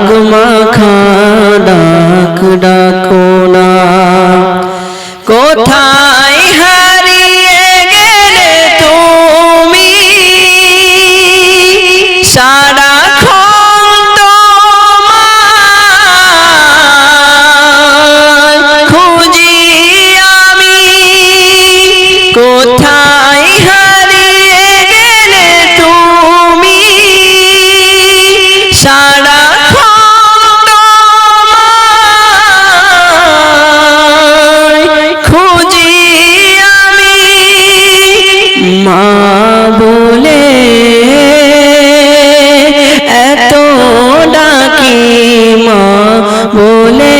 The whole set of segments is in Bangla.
আগমাখা ডাক ডাকো না কোথায় হারিয়ে গেলে তুমি সারা খুঁজি আমি কোথায় হারিয়ে গেলে তুমি সারা মা বলে, এত ডাকি মা বলে,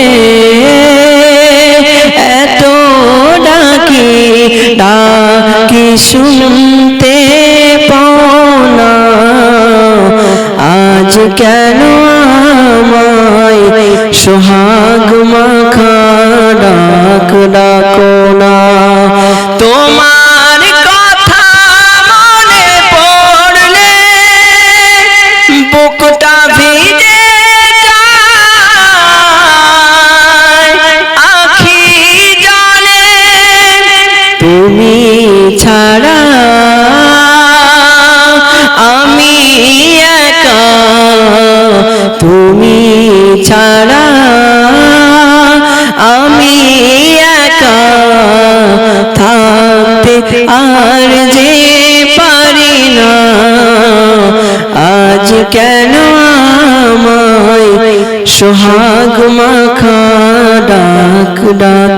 এত ডাকি ডাকি শুনতে পাওনা। আজ কেন আমায় সোহাগ মাখা তুমি ছাড়া আমি একা থাকতে আর যে পারি না। আজ কেন আমায় সোহাগ মাখা ডাক ডাক